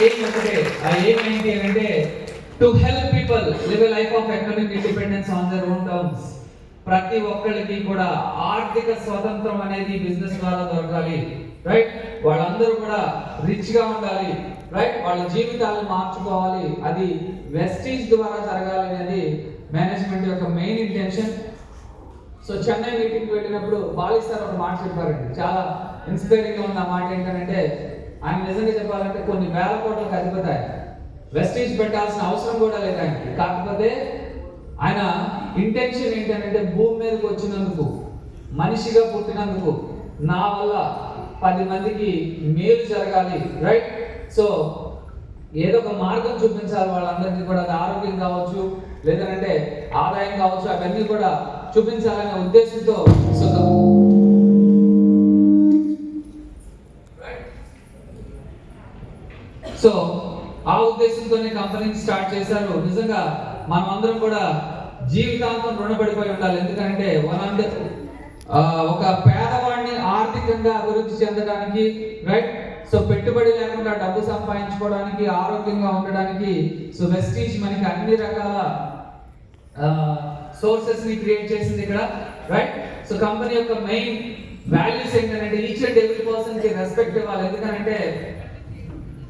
Aim ఒకటే ఆ aim ఏంటి అంటే to help people live a life of economic independence on their own terms ప్రతి ఒక్కరికి కూడా ఆర్థిక స్వతంత్రం అనేది బిజినెస్ ద్వారా దొరకాలి రైట్ వాళ్ళందరూ కూడా రిచ్గా ఉండాలి రైట్ వాళ్ళ జీవితాలను మార్చుకోవాలి అది వెస్టీజ్ ద్వారా జరగాలి అనేది మేనేజ్మెంట్ యొక్క main intention so Chennai meeting వెళ్ళినప్పుడు బాలి సార్ ఒక మాట చెప్పారండి. చాలా ఇన్స్పైరింగ్గా ఉన్న మాట ఏంటంటే ఆయన నిజంగా చెప్పాలంటే కొన్ని వేల కోట్లకు అధిపతి ఆయన. వెస్టీజ్ పెట్టాల్సిన అవసరం కూడా లేదు ఆయనకి. కాకపోతే ఆయన ఇంటెన్షన్ ఏంటంటే భూమి మీదకి వచ్చినందుకు మనిషిగా పుట్టినందుకు నా వల్ల పది మందికి మేలు జరగాలి రైట్ సో ఏదో ఒక మార్గం చూపించాలి వాళ్ళందరికీ కూడా. అది ఆరోగ్యం కావచ్చు లేదంటే ఆదాయం కావచ్చు అవన్నీ కూడా చూపించాలనే ఉద్దేశంతో సో సో ఆ ఉద్దేశంతోనే కంపెనీని స్టార్ట్ చేశారు. నిజంగా మనం అందరం కూడా జీవితాంతం రుణపడిపోయి ఉండాలి. ఎందుకంటే వన్ అండ్ ఒక పేదవాడిని ఆర్థికంగా అభివృద్ధి చెందడానికి రైట్ సో పెట్టుబడి లేకుండా డబ్బు సంపాదించుకోవడానికి ఆరోగ్యంగా ఉండడానికి సో వెస్టీజ్ మనకి అన్ని రకాల సోర్సెస్ని క్రియేట్ చేసింది ఇక్కడ రైట్ సో కంపెనీ యొక్క మెయిన్ వాల్యూస్ ఏంటంటే ఈచ్ అండ్ ఎవ్రీ పర్సన్కి రెస్పెక్ట్ ఇవ్వాలి. ఎందుకంటే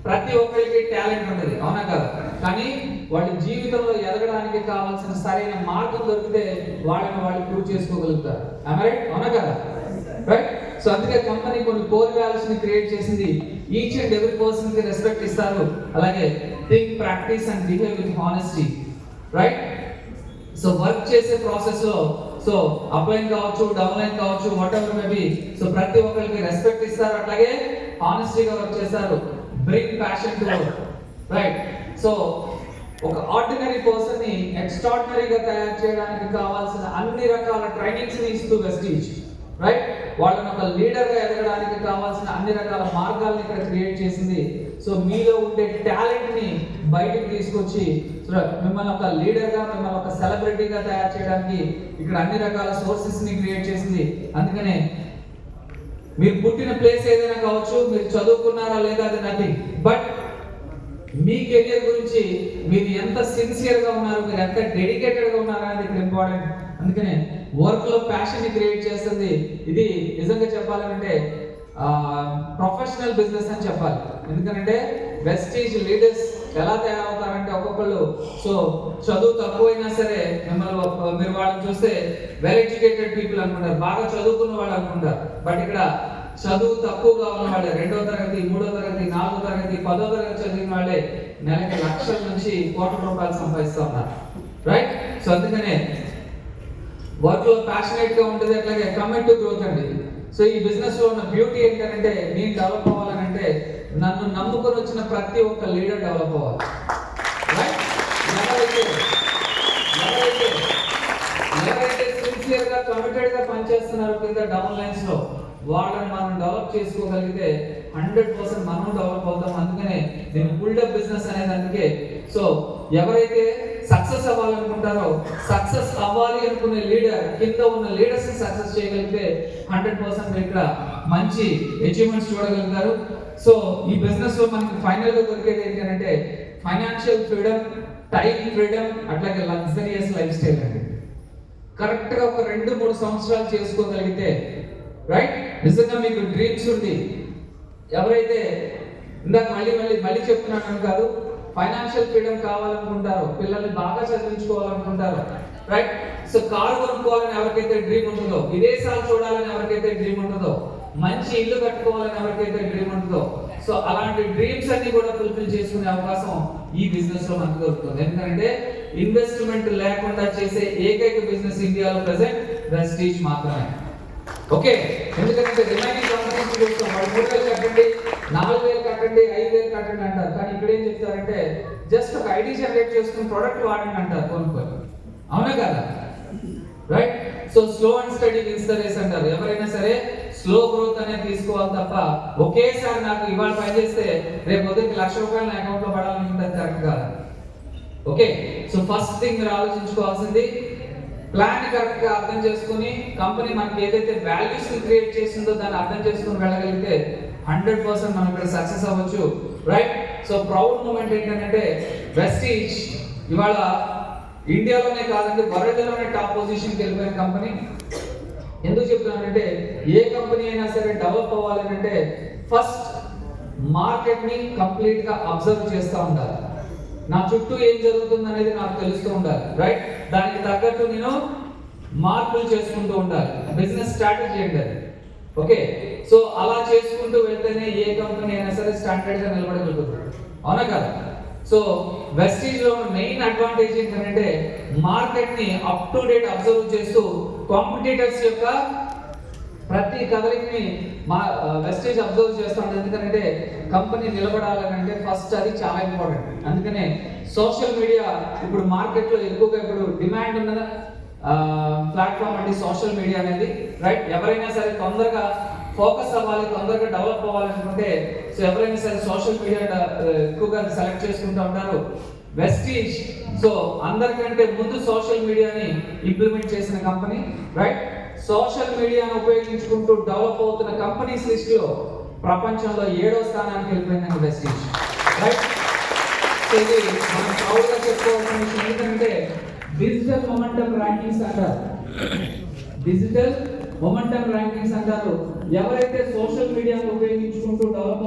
ప్రతి ఒక్కరికి టాలెంట్ ఉంటుంది. అవునా కదా? కానీ వాళ్ళ జీవితంలో ఎదగడానికి కావాల్సిన సరైన మార్గం దొరికితే వాళ్ళని వాళ్ళు ప్రూవ్ చేసుకోగలుగుతారు. రైట్ అవునా కదా? రైట్ సో అందుకే కంపెనీ కొన్ని కోర్ వాల్యూస్ని క్రియేట్ చేసింది. ఈచ్ అండ్ ఎవరి పర్సన్కి రెస్పెక్ట్ ఇస్తారు. అలాగే think practice and behave with honesty right so work చేసే ప్రాసెస్లో సో అప్లైన్ కావచ్చు డౌన్లైన్ కావచ్చు వాట్ ఎవర్ మేబీ సో ప్రతి ఒక్కరికి రెస్పెక్ట్ ఇస్తారు. అట్లాగే హానెస్టీగా వర్క్ చేస్తారు. Bring passion to work right so ఒక ఆర్డినరీ పర్సన్ని ఎక్స్ట్రాడినరీగా తయారు చేయడానికి కావాల్సిన అన్ని రకాల ట్రైనింగ్స్ని ఇస్తూ వెస్టీజ్ రైట్ వాళ్ళని ఒక లీడర్గా ఎదగడానికి కావాల్సిన అన్ని రకాల మార్గాలను ఇక్కడ క్రియేట్ చేసింది. సో మీలో ఉండే టాలెంట్ని బయటకు బయటికి తీసుకొచ్చి సో మిమ్మల్ని ఒక లీడర్గా మిమ్మల్ని ఒక సెలబ్రిటీగా తయారు చేయడానికి ఇక్కడ అన్ని రకాల సోర్సెస్ని క్రియేట్ చేసింది. అందుకనే మీరు పుట్టిన ప్లేస్ ఏదైనా కావచ్చు మీరు చదువుకున్నారా లేదా అది నథింగ్ బట్ మీ కెరియర్ గురించి మీరు ఎంత సిన్సియర్గా ఉన్నారు మీరు ఎంత డెడికేటెడ్గా ఉన్నారా అనేది ఇక్కడ ఇంపార్టెంట్ అందుకనే వర్క్లో ప్యాషన్ని ప్యాషన్ క్రియేట్ చేస్తుంది. ఇది నిజంగా చెప్పాలంటే ప్రొఫెషనల్ బిజినెస్ అని చెప్పాలి. ఎందుకంటే వెస్టేజ్ లీడర్స్ ఎలా తయారవుతారంటే ఒక్కొక్కళ్ళు. సో చదువు తక్కువైనా సరే మిమ్మల్ని మీరు వాళ్ళని చూస్తే వెల్ ఎడ్యుకేటెడ్ పీపుల్ అనుకుంటారు. బాగా చదువుకున్న వాళ్ళు అనుకుంటారు. బట్ ఇక్కడ చదువు తక్కువగా ఉన్న వాళ్ళే. రెండో తరగతి మూడో తరగతి నాలుగో తరగతి పదో తరగతి చదివిన వాళ్ళే నెలకి లక్షల నుంచి కోట్ల రూపాయలు సంపాదిస్తూ ఉన్నారు. రైట్ సో అందుకనే వర్క్లో ప్యాషనేట్గా ఉంటుంది అట్లాగే కమిట్ టు గ్రోత్ అండి. సో ఈ బిజినెస్లో ఉన్న బ్యూటీ ఏంటంటే నేను డెవలప్ అవ్వాలనంటే నన్ను నమ్ముకొని వచ్చిన ప్రతి ఒక్క లీడర్ డెవలప్ అవ్వాలి. ఎవరైతే ఎవరైతే ఎవరైతే సిన్సియర్ కింద డౌన్ లైన్స్లో వాళ్ళని మనం డెవలప్ చేసుకోగలిగితే హండ్రెడ్ పర్సెంట్ మనం డెవలప్ అవుతాం. అందుకనే నేను బిల్డప్ బిజినెస్ అనేది అందుకే సో ఎవరైతే సక్సెస్ అవ్వాలనుకుంటారో సక్సెస్ అవ్వాలి అనుకునే లీడర్ కింద ఉన్న లీడర్స్ని సక్సెస్ చేయగలిగితే హండ్రెడ్ పర్సెంట్ ఇక్కడ మంచి అచీవ్మెంట్స్ చూడగలుగుతారు. సో ఈ బిజినెస్లో మనకి ఫైనల్గా దొరికేది ఏంటంటే ఫైనాన్షియల్ ఫ్రీడమ్ టైం ఫ్రీడమ్ అట్లాగే లగ్జరియస్ లైఫ్ స్టైల్ అండి. కరెక్ట్గా ఒక రెండు మూడు సంవత్సరాలు చేసుకోగలిగితే రైట్ నిజంగా మీకు డ్రీమ్స్ ఉంది. ఎవరైతే ఇందాక మళ్ళీ మళ్ళీ మళ్ళీ చెప్తున్నాను కాదు ఫైనాన్షియల్ ఫ్రీడమ్ కావాలనుకుంటారు. పిల్లల్ని బాగా చదివించుకోవాలనుకుంటారు. రైట్ సో కారు కొనుక్కోవాలని ఎవరికైతే డ్రీమ్ ఉంటుందో విదేశాలు చూడాలని ఎవరికైతే డ్రీమ్ ఉంటుందో మంచి ఇల్లు కట్టుకోవాలని ఎవరికైతే డ్రీమ్ ఉంటుందో సో అలాంటి డ్రీమ్స్ అన్ని కూడా ఫుల్ఫిల్ చేసుకునే అవకాశం ఈ బిజినెస్లో మనకు దొరుకుతుంది. ఎందుకంటే ఇన్వెస్ట్మెంట్ లేకుండా చేసే ఏకైక బిజినెస్ ఇండియాలో ప్రజెంట్ ప్రెస్టీజ్ మాత్రమే. ఓకే ఎందుకంటే రిమైనింగ్ కంపెనీస్ చూస్తాం వాళ్ళు మూడు వేలు కట్టండి నాలుగు వేలు కట్టండి ఐదు వేలు కట్టండి అంటారు కానీ ఇక్కడ ఏం చెప్తారంటే జస్ట్ ఒక ఐడి జనరేట్ చేసుకుని ప్రొడక్ట్ వాడండి అంటారు కొనుక్కోరు అవునా కదా? Right so slow and steady wins the race అంటారు. ఎవరైనా సరే స్లో గ్రోత్ అనేది తీసుకోవాలి తప్ప ఒకేసారి నాకు ఇవాళ పని చేస్తే రేపు పొద్దుకి లక్ష రూపాయలు నా అకౌంట్లో పడాలనుకుంటే కరెక్ట్ కాదు. ఓకే సో ఫస్ట్ థింగ్ మీరు ఆలోచించుకోవాల్సింది ప్లాన్ కరెక్ట్గా అర్థం చేసుకుని కంపెనీ మనకి ఏదైతే వాల్యూస్ క్రియేట్ చేసిందో దాన్ని అర్థం చేసుకుని వెళ్ళగలిగితే హండ్రెడ్ పర్సెంట్ మనం ఇక్కడ సక్సెస్ అవ్వచ్చు. రైట్ సో ప్రౌడ్ మూమెంట్ ఏంటంటే వెస్టీజ్ ఇవాళ ఇండియాలోనే కాదండి వరల్డ్లోనే టాప్ పొజిషన్కి వెళ్ళిపోయిన కంపెనీ ఎందుకు చెప్తున్నానంటే ఏ కంపెనీ అయినా సరే డెవలప్ అవ్వాలంటే ఫస్ట్ మార్కెట్ని కంప్లీట్గా అబ్జర్వ్ చేస్తూ ఉండాలి. నా చుట్టూ ఏం జరుగుతుంది అనేది నాకు తెలుస్తూ ఉండాలి రైట్ దానికి తగ్గట్టు నేను మార్పులు చేసుకుంటూ ఉండాలి. బిజినెస్ స్ట్రాటజీ ఏంటి ఓకే సో అలా చేసుకుంటూ వెళ్తేనే ఏ కంపెనీ అయినా సరే స్టాండర్డ్గా నిలబడగలుగుతుంది అవునా కదా? సో వెస్టీజ్లో మెయిన్ అడ్వాంటేజ్ ఏంటంటే మార్కెట్ని అప్ టు డేట్ అబ్జర్వ్ చేస్తూ కాంపిటీటర్స్ యొక్క ప్రతి కదలికని మా వెస్టేజ్ అబ్జర్వ్ చేస్తాను ఎందుకంటే కంపెనీ నిలబడాలంటే ఫస్ట్ అది చాలా ఇంపార్టెంట్ అందుకనే సోషల్ మీడియా ఇప్పుడు మార్కెట్లో ఎక్కువగా ఇప్పుడు డిమాండ్ ఉన్నదా? ప్లాట్ఫామ్ అంటే సోషల్ మీడియా అనేది రైట్ ఎవరైనా సరే తొందరగా ఫోకస్ అవ్వాలి తొందరగా డెవలప్ అవ్వాలనుకుంటే సో ఎవరైనా సరే సోషల్ మీడియా ఎక్కువగా సెలెక్ట్ చేసుకుంటూ ఉంటారు. వెస్టీజ్ సో అందరికంటే ముందు సోషల్ మీడియాని ఇంప్లిమెంట్ చేసిన కంపెనీ రైట్ సోషల్ మీడియాను ఉపయోగించుకుంటూ డెవలప్ అవుతున్న కంపెనీస్ లిస్ట్లో ప్రపంచంలో ఏడో స్థానానికి వెళ్ళిపోయిందండి వెస్టీజ్ రైట్ సో ఇది మనం ప్రౌడ్గా చెప్పుకోవాల్సిన విషయం ఏంటంటే డిజిటల్ మొమెంటం ర్యాంకింగ్స్ అంటారు. డిజిటల్ మొమెంటం ర్యాంకింగ్స్ అంటారు. ఎవరైతే సోషల్ మీడియాను ఉపయోగించుకుంటూ డెవలప్